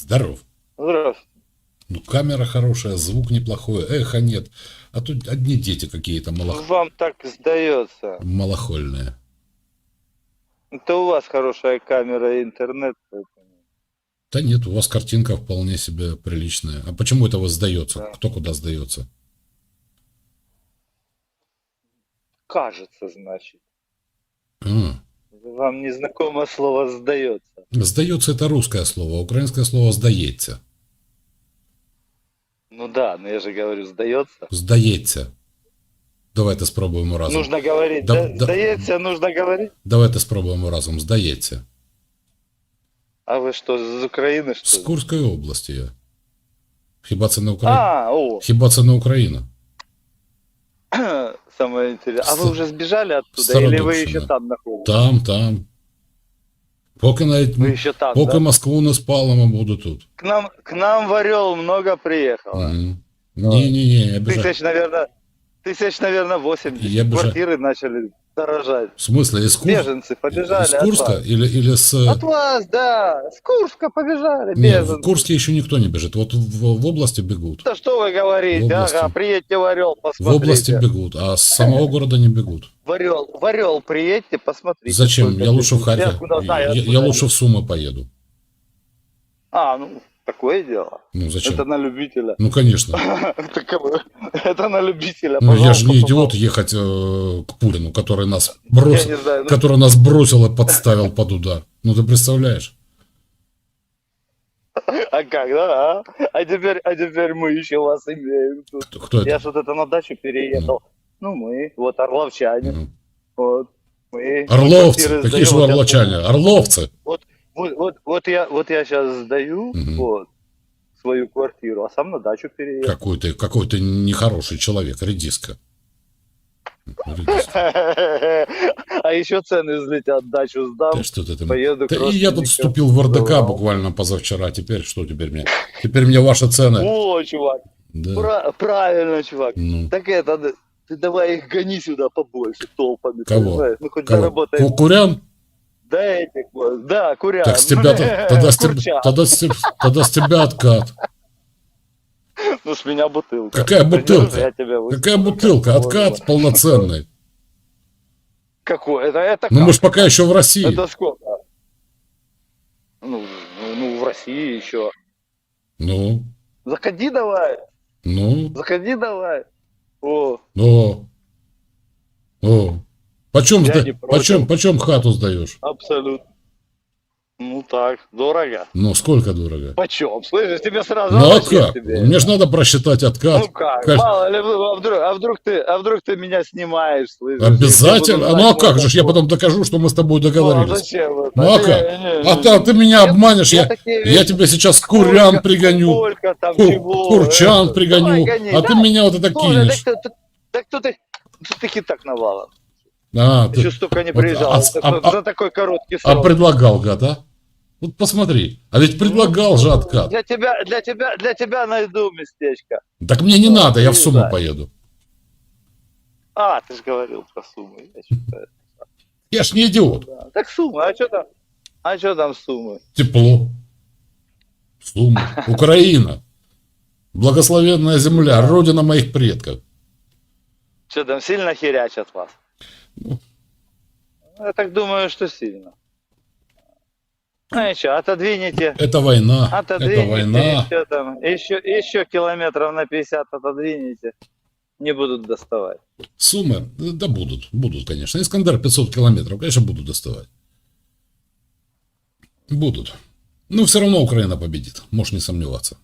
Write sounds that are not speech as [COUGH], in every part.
Здоров. Здравствуйте. Ну, камера хорошая, звук неплохой, эхо нет. А тут одни дети какие-то малох... Вам так сдается. малохольные. Это у вас хорошая камера и интернет. Да нет, у вас картинка вполне себе приличная. А почему это вас сдается? Да. Кто куда сдается? Кажется, значит. А, Вам незнакомое слово сдается. Сдается это русское слово, а украинское слово сдається. Ну да, но я же говорю, сдается. Здається. Давайте спробуємо разом. Нужно говорить. Да- Да, да. Сдается, нужно говорить. Давайте спробуємо разом. Здається. А вы что, из Украины, З что ли? Курської області я. Хіба це не Україна? А, о, Хіба це не Україна? [COUGHS] самое интересное. А Ста- вы уже сбежали оттуда? Или вы Стародубщина. еще там находитесь? Там, там. Поки навіть Вы еще там, поки да? Москву не спалимо, буду тут. К нам, к нам в Орел много приехало. Мгм. Ні-ні-ні, я біжа. Тысяч, наверное, тысяч, наверное, 80. Я бежа- Квартиры начали дорожать. В смысле, из, Кур... Беженцы побежали из от Курска вас. или, или с... От вас, да. С Курска побежали, Нет, в беженцы. Курске еще никто не бежит. Вот в, в области бегут. Да что вы говорите? В области. Ага, приедьте в Орел, В посмотрите. области бегут, а с самого города не бегут. [LAUGHS] В Орел, в Орел приедьте, посмотрите. Зачем? Я лучше в. Я Харьков. Я, я они. лучше в Сумы поеду. А, ну, такое дело. Ну зачем? Это на любителя. Ну конечно. [LAUGHS] Это на любителя. Ну я же не идиот ехать э, к Пурину, который нас бросил, ну, который нас бросил и подставил под удар. Ну ты представляешь? [LAUGHS] а как, да? А? А теперь, а теперь мы еще вас имеем тут. Кто, кто Я это? что-то это на дачу переехал. Ну, мы, вот орловчане. Ну. Вот. Мы Орловцы. квартиры Какие же вы вот орловчане? Орловцы. Вот, вот, вот я, вот я сейчас сдаю Мгм. вот, свою квартиру, а сам на дачу переехал. Какой ты, какой ты нехороший человек, редиска. [LAUGHS] А еще цены взлетят, дачу сдам, Да что ты там? поеду Да и я тут вступил в РДК буквально позавчера. Теперь что теперь мне? Теперь мне ваши цены. О, чувак, Да. пра- правильно, чувак. Ну, Так это, ты давай их гони сюда побольше, толпами. Кого? понимаешь? Ну, хоть кого? заработаем. Да, вот, да, курят. Так с тебя то- [LAUGHS] тогда, с тебя, тогда, с тогда с тебя откат. Ну, с меня бутылка. Какая бутылка? Какая бутылка? Откат полноценный. Какой? Это, это Ну мы ж пока еще в России. Это сколько? Ну, ну, ну, в России еще. Ну, Заходи давай, ну, заходи давай. О, о, о. Почем, Я сда- не против. почем, почем хату сдаешь? абсолютно. Ну так, дорого. Ну, сколько дорого? Почем? Слышишь, тебе сразу Ну, а как? тебе? Мне же надо просчитать откат. Ну как? Как? Мало ли, а вдруг, а вдруг ты, а вдруг ты меня снимаешь, слышишь? Обязательно. Я буду Ну, а знать, как же я потом докажу, что мы с тобой Ну, а договорились. зачем это? Ну, а как? не, А не. ты, ты меня Я- обманешь, я, я вещи- тебе сейчас Сколько- курян пригоню, Сколько там ку- чего? курчан это? пригоню, Давай, гони, а ты да. меня вот это Слушай, кинешь. Так, так, так кто ты, кто ты так навалом? А, ты- Еще столько не вот, приезжал. а- за, а- за такой короткий а срок. предлагал, гад, а? Вот посмотри, а ведь предлагал же откат. Для тебя, для тебя, для тебя найду местечко. Так мне не Ну, надо, я в ты Сумму да. поеду. А, ты же говорил про суммы. Я. [LAUGHS] Я ж не идиот. Да. Так суммы, а что там? А что там суммы? Тепло. Сумма. [LAUGHS] Украина. Благословенная земля, родина моих предков. Что там, сильно херячат вас? Ну. Я так думаю, что сильно. Ну ничего, отодвинете. Это война. Отодвинете, Это война. еще там, еще, еще километров на 50 отодвинете. Не будут доставать. Суммы, да будут, будут, конечно. Искандер 500 километров, конечно, будут доставать. Будут. Но все равно Украина победит, можешь не сомневаться.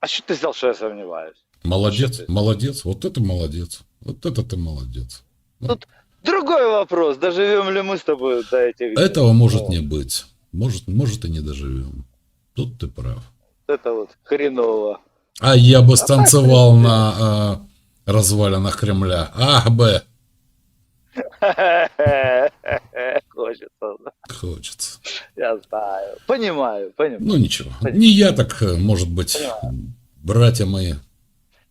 А что ты взял, что я сомневаюсь? Молодец, Что ты? молодец, вот это молодец. Вот это ты молодец. Другой вопрос, доживем ли мы с тобой до этих дней? Этого может Вот. не быть. Может, может и не доживем. Тут ты прав. Это вот хреново. А я бы станцевал на э, развалинах Кремля. Ах бы, [LAUGHS] Хочется, да. хочется. я знаю. Понимаю, понимаю. Ну ничего. Не я, так, может быть, Понимаю. братья мои.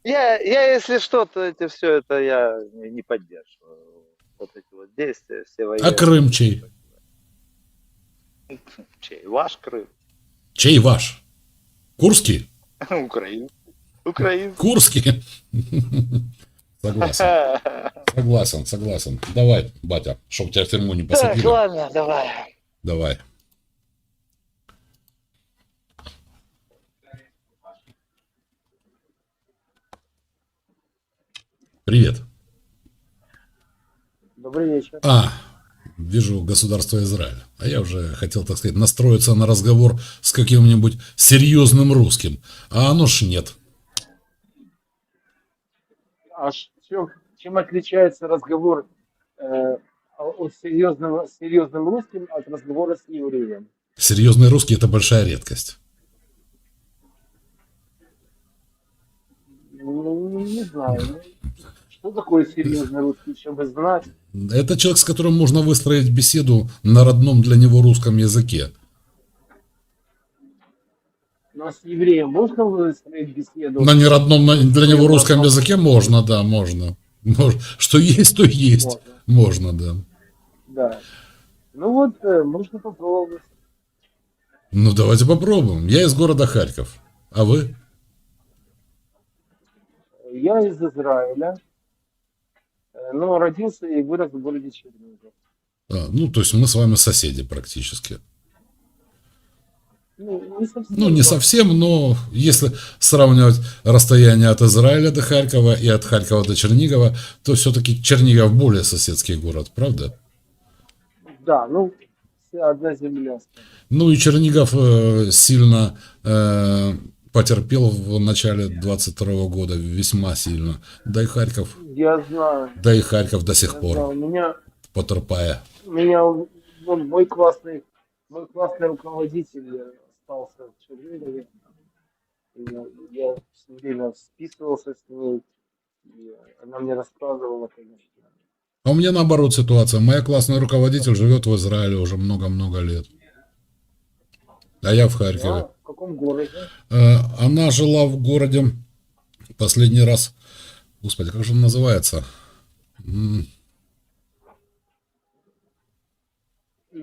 Я, я, если что, то эти все это я не, поддерживаю. Вот эти вот действия, все военные. А Крым чей? Чей? Ваш Крым. Чей ваш? Курский? [LAUGHS] Украин. Украин. Курский? [LAUGHS] Согласен, согласен, согласен. Давай, батя, чтоб тебя в тюрьму не Так, посадили. ладно, давай. Давай. Привет. Добрый вечер. А, вижу государство Израиль. А я уже хотел, так сказать, настроиться на разговор с каким-нибудь серьезным русским. А оно ж нет. А чем, чем отличается разговор э, о, серьезном, серьезным русским от разговора с евреем? Серьезный русский – это большая редкость. Ну, не знаю. Что такое серьезный русский, чтобы знать? Это человек, с которым можно выстроить беседу на родном для него русском языке. Но с евреем можно выстроить беседу? На неродном на- для него русском языке можно, да, можно. Мож- Что есть, то есть. Можно, Можно, да. да. Ну вот, э, можно попробовать. Ну, давайте попробуем. Я из города Харьков. А вы? Я из Израиля, но родился и вырос в городе Чернигов. А, ну, то есть мы с вами соседи практически. Ну, не совсем. Ну, не совсем, но если сравнивать расстояние от Израиля до Харькова и от Харькова до Чернигова, то все-таки Чернигов более соседский город, правда? Да, ну, одна земля. Ну и Чернигов э, сильно э, потерпел в начале 22 года, весьма сильно. Да и Харьков, Я знаю. да и Харьков до сих я пор знаю. Меня потерпая. Меня вон, мой классный, мой классный руководитель остался в Чернигове. Я все время списывался с ней. Она мне рассказывала, конечно. А у меня наоборот ситуация. Моя классная руководитель живет в Израиле уже много-много лет. А я в Харькове. В каком городе? Э, Она жила в городе последний раз. Господи, как же он называется? На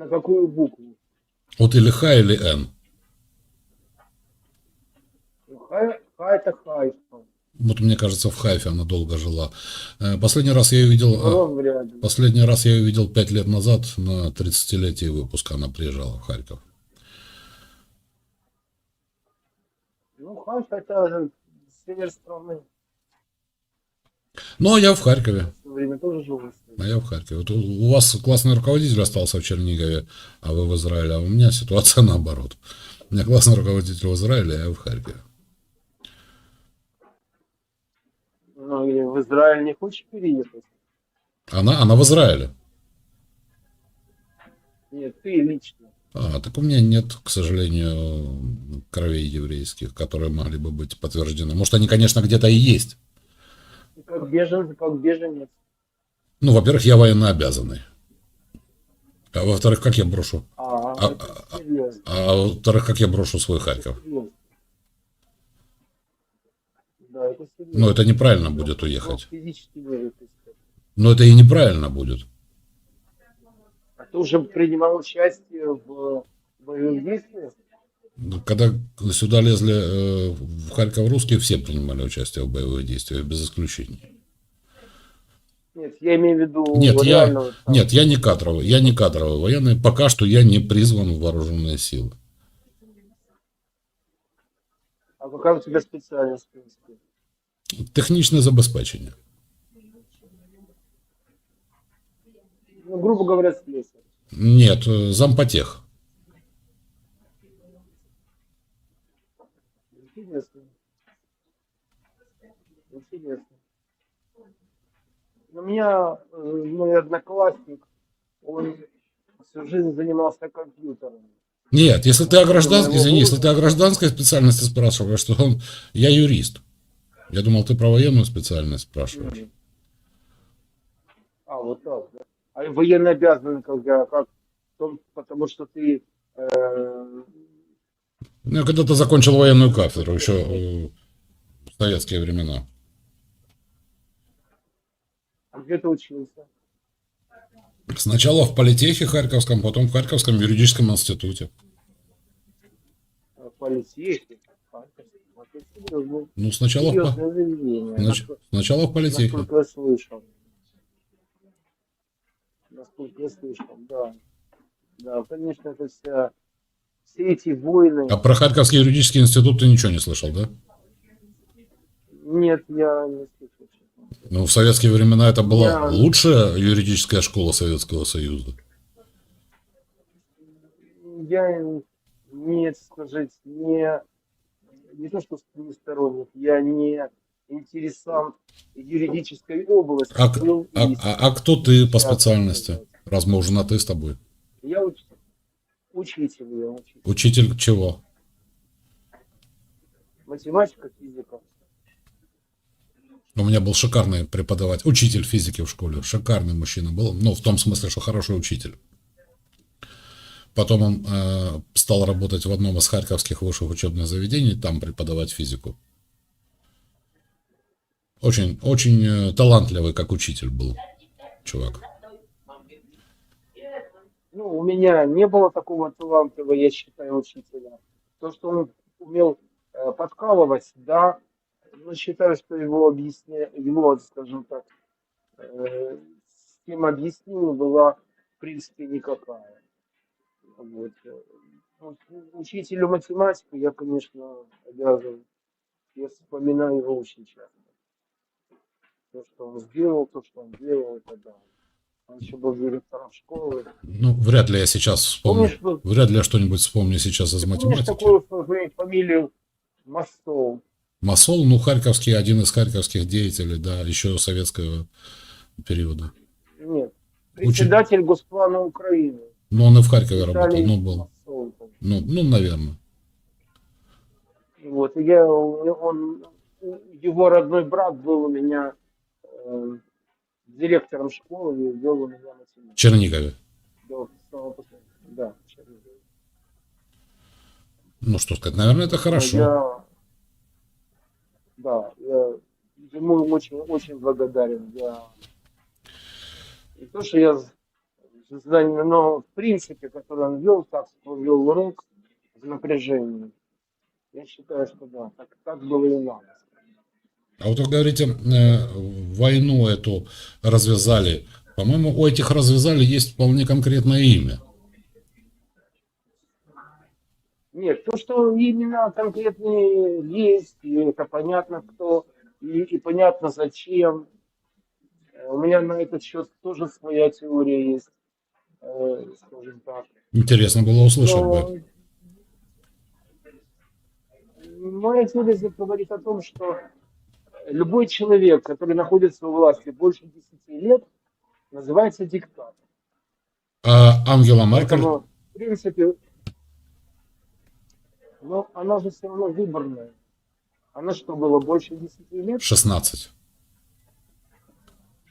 какую букву? Вот или Х, или Н. Ну, Хай, хай это Хайфа. Вот мне кажется, в Хайфе она долго жила. Э, Последний раз я ее видел... ли. Последний раз я ее видел пять лет назад, на 30-летие выпуска она приезжала в Харьков. Ну, Хайфа это север страны. Ну, а я в Харькове. В время тоже жил. А я в Харькове. Вот у у вас классный руководитель остался в Чернигове, а вы в Израиле. А у меня ситуация [LAUGHS] наоборот. У меня классный руководитель в Израиле, а я в Харькове. Ну, или в Израиль не хочешь переехать? Она, она в Израиле. Нет, ты лично. А, так у меня нет, к сожалению, кровей еврейских, которые могли бы быть подтверждены. Может, они, конечно, где-то и есть. Как беженец, как беженец. Ну, во-первых, я военнообязанный. А во-вторых, как я брошу? А, А- это серьезно. А во-вторых, как я брошу свой Харьков? Да, это. Ну, это неправильно будет уехать. Ну. Но это и неправильно будет. Ты уже принимал участие в боевых действиях? Когда сюда лезли э, в Харьков русские, все принимали участие в боевых действиях, без исключения. Нет, я имею в виду Нет, я, там. нет, я не кадровый, я не кадровый военный. Пока что я не призван в вооруженные силы. А какая у тебя специальность, в принципе? Технічне забезпечення. Ну, грубо говоря, слесарь. Нет, э, зампотех. Интересно. Интересно. У меня э, мой одноклассник, он всю жизнь занимался компьютером. Нет, если ты о гражданской, извини, если ты о гражданской специальности спрашиваешь, то он, я юрист. Я думал, ты про военную специальность спрашиваешь. А, вот так, да. А военно обязаны, когда как? Том- Потому что ты э, Ну, когда-то закончил военную кафедру, еще э, в советские времена. а где ты учился? Сначала в политехе Харьковском, потом в Харьковском юридическом институте. А серьезное, Ну, сначала в, нач- сначала в политехе. Насколько я слышал. Насколько я слышал, да. Да, конечно, это вся, все эти войны. А про Харьковский юридический институт ты ничего не слышал, да? Нет, я не слышал. Ну, в советские времена это была Я- лучшая юридическая школа Советского Союза. Я не, скажите, не, не то, что не сторонник, я не интересант юридической области. А был А, и а- а кто ты по специальности? Раз мы уже на ты с тобой. Я уч- учитель, я учитель. Учитель чего? Математика, физика. У меня был шикарный преподаватель, учитель физики в школе. Шикарный мужчина был. Ну, в том смысле, что хороший учитель. Потом он э, стал работать в одном из харьковских высших учебных заведений, там преподавать физику. Очень, очень э, талантливый, как учитель был чувак. Ну, у меня не было такого талантливого, я считаю, учителя. То, что он умел э, подкалывать, да, но считаю, что его объясня... его, скажем так, э, система объяснений была, в принципе, никакая. Вот. вот Учителю математики я, конечно, обязан. Я вспоминаю его очень часто. То, что он сделал, то, что он делал и так далее. Он еще был директором школы. Ну, вряд ли я сейчас вспомню. Помнишь, был- Вряд ли я что-нибудь вспомню сейчас из помнишь математики. такую фа- фамилию Мостов? Масол, ну, харьковский, один из харьковских деятелей, да, еще советского периода. Нет. Председатель Госплана Украины. Но он и в Харькове работал, ну, был. Мосов. Ну, ну, наверное. Вот, я, он, его родной брат был у меня директором школы и вел у меня математику. Чернигове. До самого последнего. Да, Чернигов. Ну, что сказать, наверное, это хорошо. Я, да, я ему очень, очень благодарен. Я, не то, что я з- знаю, но в принципе, который он вел, так он вел урок в напряжении. Я считаю, что да, так, так было и надо. А вот вы говорите, э, войну эту развязали. По-моему, у этих развязали есть вполне конкретное имя. Нет, то, что именно конкретные есть, и это понятно кто, и, и понятно зачем. Э, У меня на этот счет тоже своя теория есть, э, скажем так. Интересно было услышать бы. Но моя теория говорит о том, что любой человек, который находится у власти больше 10 лет, называется диктатор. А Ангела Меркель? Поэтому, в принципе, но она же все равно выборная. Она что, было больше 10 лет? 16.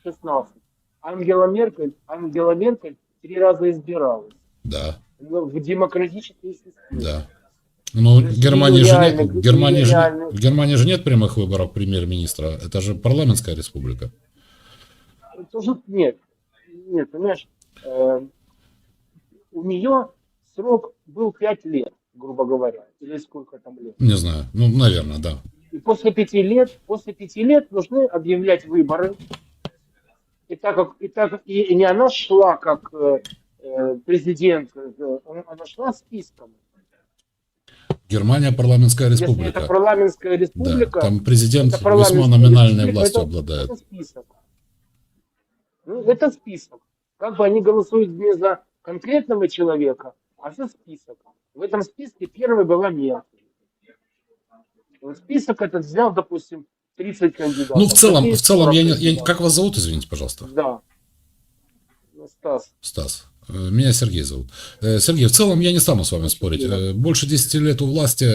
16. Ангела Меркель, Ангела Меркель три раза избиралась. Да, Но в демократической системе. да. Ну, в Германии же, нет, в, Германии же, в Германии же нет прямых выборов премьер-министра. Это же парламентская республика. Тоже нет. Нет, понимаешь, э, у нее срок был 5 лет, грубо говоря. Или сколько там лет. Не знаю. Ну, наверное, да. И после пяти лет, после пяти лет нужны объявлять выборы. И так как и так как- и, и не она шла как э, э, президент, э, она шла списком. Германия парламентская Если республика. это парламентская Да, республика, там президент весьма номинальной властью это- обладает. Это список. Ну, это список. Как бы они голосуют не за конкретного человека, а за список. В этом списке первой была Меркель. Вот список этот взял, допустим, 30 кандидатов. Ну, в целом, в целом, я не, 40 я как вас зовут, извините, пожалуйста? Да. Стас. Стас. Э, Меня Сергей зовут. Э, Сергей, в целом я не стану с вами спорить. Э, Больше 10 лет у власти,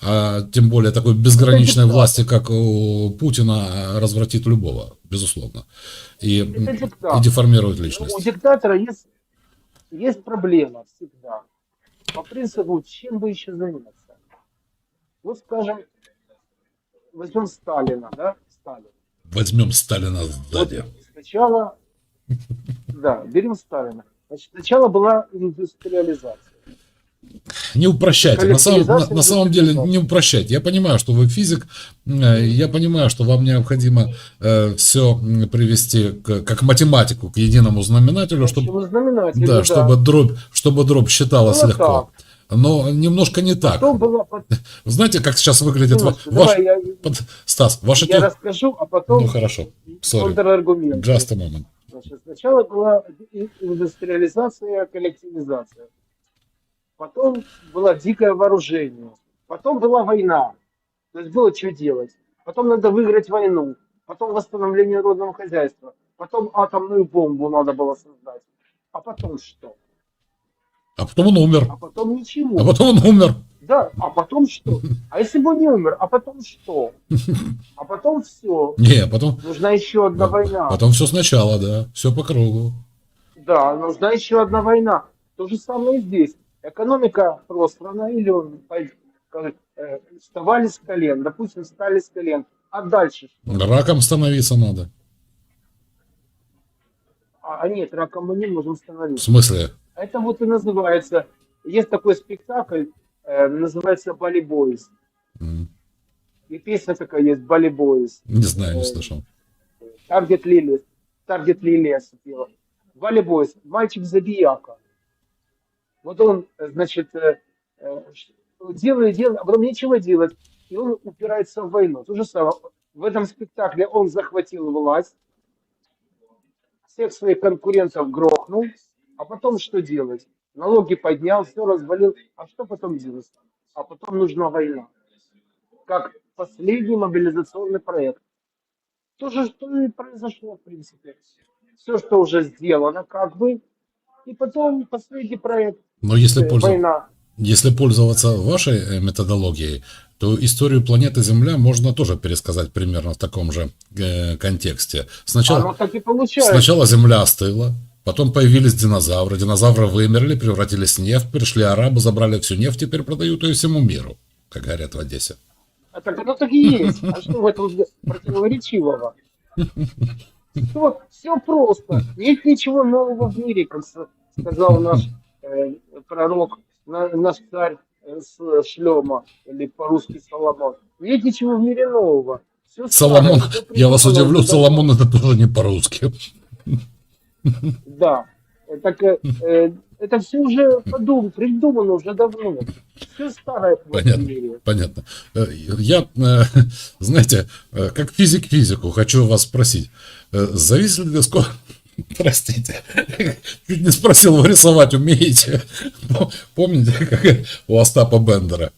а тем более такой безграничной [LAUGHS] власти, как у Путина, развратит любого, безусловно. И, и деформирует Ну, У личность. диктатора есть, есть проблема всегда. По принципу, чем бы еще заняться? Вот, скажем, возьмем Сталина, да? Сталин. Возьмем Сталина сзади. Вот сначала, [LAUGHS] да, берем Сталина. Значит, сначала была индустриализация. Не упрощайте. На самом, на, на самом деле не упрощайте. Я понимаю, что вы физик, э, я понимаю, что вам необходимо все привести к- как математику к единому знаменателю, чтобы, Почему знаменатель? да, Ну чтобы дробь, чтобы дробь считалась Было легко. Но немножко не так. Потом Вы [LAUGHS] Знаете, как сейчас выглядит ва- Минуточку, ваш... давай я, Стас, ваша я те- расскажу, а потом Ну хорошо, sorry. Just a moment. Значит, сначала была и- индустриализация, коллективизация. Потом было дикое вооружение. Потом была война. То есть было что делать. Потом надо выиграть войну. Потом восстановление родного хозяйства. Потом атомную бомбу надо было создать. А потом что? А потом он умер. А потом ничего. А потом он умер. Да, а потом что? А если бы он не умер, а потом что? А потом все. Не, потом, Нужна еще одна война. потом все сначала, да. Все по кругу. Да, нужна еще одна война. То же самое и здесь. Экономика просрана, или он, э, вставали с колен, допустим, встали с колен. А дальше что? Раком становиться надо. А, а нет, раком мы не можем В становиться. смысле? Это вот и называется, есть такой спектакль, э, называется «Бали Бойс». М, И песня такая есть «Бали Бойс». Не знаю, не слышал. Таргет Лили, Таргет Лилия спела. Вали Бойс, мальчик-забияка. Вот он, значит, э, э, делает, делает, а потом нечего делать. И он упирается в войну. То же самое. В этом спектакле он захватил власть, всех своих конкурентов грохнул, а потом что делать? Налоги поднял, все развалил. А что потом делать? А потом нужна война. Как последний мобилизационный проект. То же, что и произошло, в принципе. Все, что уже сделано, как бы. И потом последний проект. Но если, пользу- Война. если пользоваться вашей э, методологией, то историю планеты Земля можно тоже пересказать примерно в таком же э, контексте. Сначала, Оно так и получается. Сначала Земля остыла, потом появились динозавры, динозавры вымерли, превратились в нефть, пришли арабы, забрали всю нефть, теперь продают ее всему миру, как говорят в Одессе. А так оно так и есть. А что в этом противоречивого? Все, все просто. Нет ничего нового в мире, как сказал наш э, пророк, на- наш царь э, шлема, или по-русски Соломон. Нет ничего в мире нового. Всё Соломон, старое, я вас удивлю, Соломон это тоже не по-русски. [LAUGHS] Да. Так э, э, это все уже подум, придумано уже давно. Все старое в Понятно. мире. Понятно. Э, Я, э, [LAUGHS] знаете, как физик физику, хочу вас спросить, зависит ли сколько... [LAUGHS] Простите, [LAUGHS] чуть не спросил, вы рисовать умеете? Помните, как у Остапа Бендера?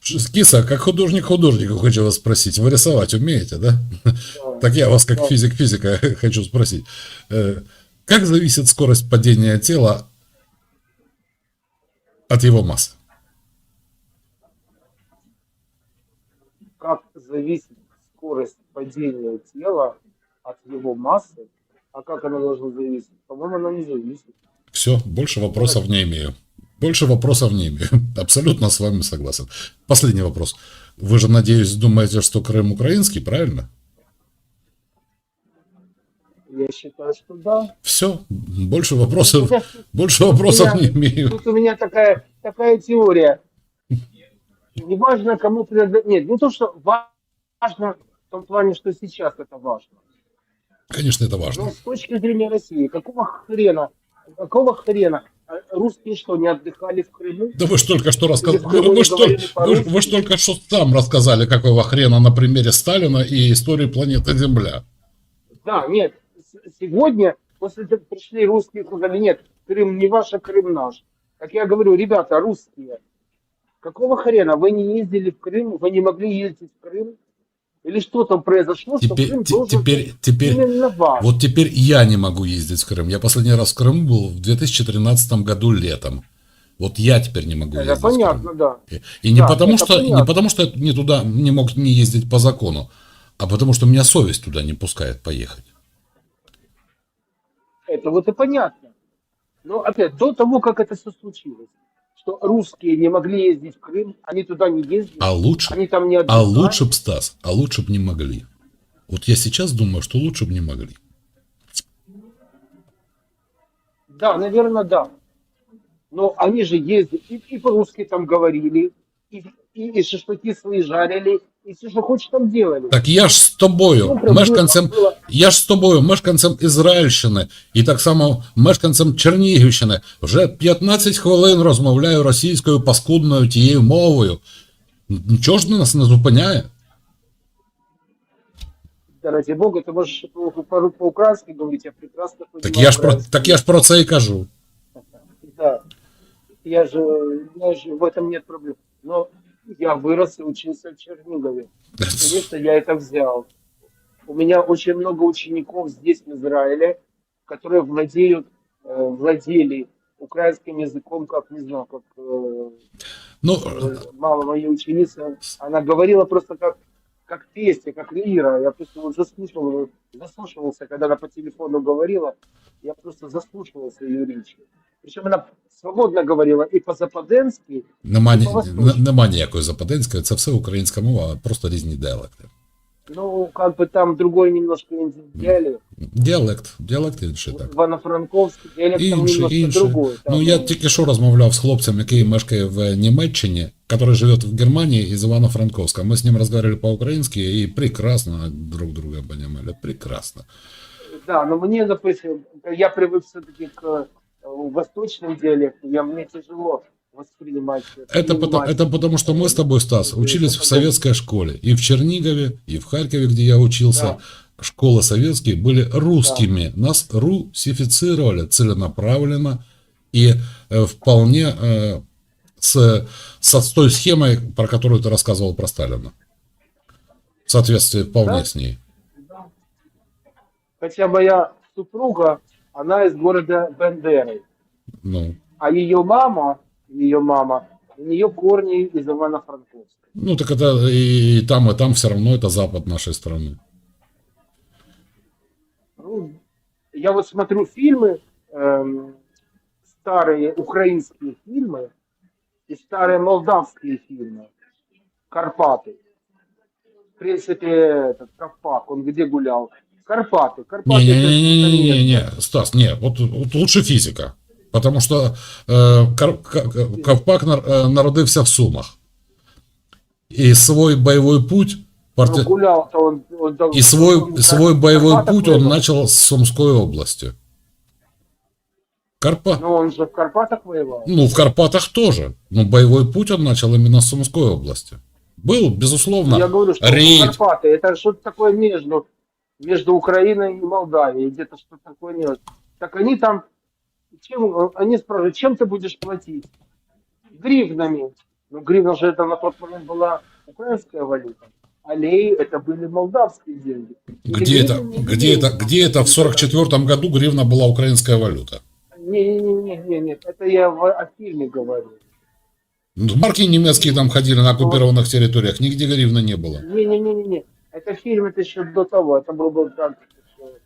Киса, как художник художнику хочу вас спросить, вы рисовать умеете, да? Да. Так я вас, как Да. физик физика, хочу спросить. Как зависит скорость падения тела от его массы? Как зависит скорость падения тела от его массы, а как оно должно зависеть? По-моему, оно не зависит. Все, больше вопросов не имею. Больше вопросов не имею. [LAUGHS] Абсолютно с вами согласен. Последний вопрос. Вы же, надеюсь, думаете, что Крым украинский, правильно? Я считаю, что да. Все, больше вопросов, Тут больше вопросов не имею. тут у меня такая, такая теория. Неважно, кому принадлежит. Нет, не то, что важно в том плане, что сейчас это важно. Конечно, это Но важно. с точки зрения России, какого хрена, какого хрена а русские что, не отдыхали в Крыму? Да вы ж только что рассказали, вы, не говорили тол- вы, вы ж только что сам рассказали, какого хрена на примере Сталина и истории планеты Земля. Да, нет, сегодня, после того, как пришли русские, сказали, нет, Крым не ваш, а Крым наш. Как я говорю, ребята, русские, какого хрена вы не ездили в Крым, вы не могли ездить в Крым? Или что там произошло, что Теперь, Крым те- должен теперь, быть теперь, именно ваш? вот теперь я не могу ездить в Крым. Я последний раз в Крыму был в 2013 году летом. Вот я теперь не могу это ездить в Крым. понятно, да. И- И не Да, потому что не понятно. потому что я не туда не мог не ездить по закону, а потому что меня совесть туда не пускает поехать. Это вот и понятно. Но опять, до того, как это все случилось, что русские не могли ездить в Крым, они туда не ездили, А лучше, они там не а лучше б Стас, а лучше б не могли. Вот я сейчас думаю, что лучше бы не могли. Да, наверное, да. Но они же ездили, и, и по-русски там говорили, и, и, и шашлыки свои жарили, и все, что хочешь, там делали. Так я ж з тобою, Ну, прям мешканцем, было- было- я ж з тобою, мешканцем Ізраїльщини і так само мешканцем Чернігівщини вже 15 хвилин розмовляю російською паскудною тією мовою. Нічого ж нас не зупиняє. Да, ради бога, ты можешь по- по- по-украински говорить, я прекрасно понимаю. Так я ж про, украинский. так я ж про це і кажу. [LAUGHS] Да. Я же, я же, в этом нет проблем. Но я вырос и учился в Чернигове. Конечно, я это взял. У меня очень много учеников здесь, в Израиле, которые владеют, э, владели украинским языком, как, не знаю, как э, Ну, э, мама моя ученица, она говорила просто как, как песня, как лира. Я просто вот заслушивал, заслушивался, когда она по телефону говорила, я просто заслушивался ее речи. Причем она свободно говорила и по-западенски, нема, ні- по-восточному. н- нема ніякої западенської, це все українська мова, а просто різні діалекти. ну, как бы там другой немножко диалект. Діалект, діалект інший так. Ивано-Франковский диалект там Інший, немножко інший. другой. Там, Ну, я тільки що розмовляв з хлопцем, який мешкає в Німеччині, который живет в Германии из Ивано-Франковска. Мы с ним разговаривали по-украински и прекрасно друг друга понимали. Прекрасно. Да, но мне, допустим, я привык все-таки к восточным диалектам, я, мне тяжело воспринимать. Это потому, это потому, что мы с тобой, Стас, учились в советской школе. И в Чернигове, и в Харькове, где я учился. Да. Школы советские были русскими. Нас русифицировали целенаправленно и э, вполне э, с, с той схемой, про которую ты рассказывал про Сталина. В соответствии вполне Да. с ней. Да. Хотя моя супруга, она из города Бендеры, Ну, а ее мама, ее мама, у нее корни из Ивано-Франковска. ну так это и, и там, и там все равно это запад нашей страны. Ну, я вот смотрю фильмы, эм, старые украинские фильмы и старые молдавские фильмы. Карпаты. В принципе, этот Ковпак, он где гулял? Карпаты. Карпаты. это Не-не-не-не-не, Стас, не, вот, вот лучше физика. Потому що е, Ковпак народився в Сумах. І свой бойовий путь парти... он, он и свой, он свой боевой путь он начал с Сумской области. Карпа... Ну, он же в Карпатах воевал. Ну, в Карпатах тоже. Но боевой путь он начал именно с Сумской области. Был, безусловно, Я говорю, что рейд. Карпаты, это что-то такое между, между Украиной и Молдавией, где-то что-то такое между. Так они там, чем, они спрашивают, чем ты будешь платить? Гривнами. Ну, гривна же это на тот момент была украинская валюта. А лей это были молдавские деньги. Где это, где это, где это в 44 году гривна была украинская валюта? Не-не-не, нет, это я в, о фильме говорю. Ну, Марки немецкие там ходили на оккупированных территориях, нигде гривны не было. Не-не-не-не, это фильм, это еще до того, это был, был так,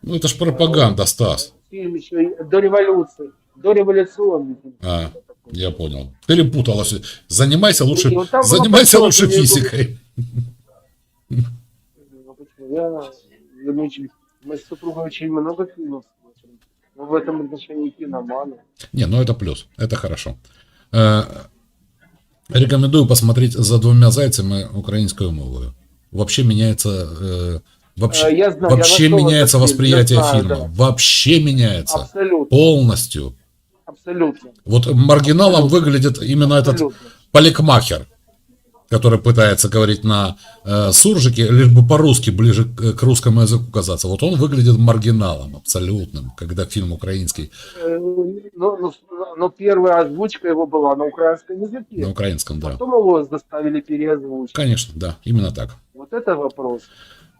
Ну, это ж пропаганда, Стас. фильм еще до революции, до революционный. А, я понял. Перепуталась. Занимайся лучше, вот было занимайся лучше физикой. Ну? Я, я очень- мы с супругой очень много фильмов смотрим. В этом отношении киноманы. Не, ну это плюс, это хорошо. Э, Рекомендую посмотреть за двумя зайцами украинскую мову. Вообще меняется, э, вообще, Э, я знаю, я вообще нашел меняется этот восприятие я знаю, фильма. да. Вообще меняется. Абсолютно, Полностью. абсолютно. Вот маргиналом выглядит именно этот абсолютно. поликмахер, который пытается говорить на э, суржике, лишь бы по-русски ближе к, к русскому языку казаться. Вот он выглядит маргиналом абсолютным, когда фильм украинский Ну, ну, ну, первая озвучка его была на украинском языке. на украинском, да. Потом его заставили переозвучить. Конечно, да, именно так. Вот это вопрос.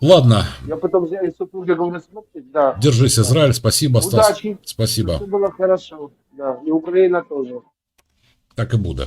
Ладно, Я потом взял и супруге говорю, смотри, да. держись, Израиль, спасибо, Стас. Удачи. Спасибо. Все было хорошо. Да, и Украина тоже. Так и буде.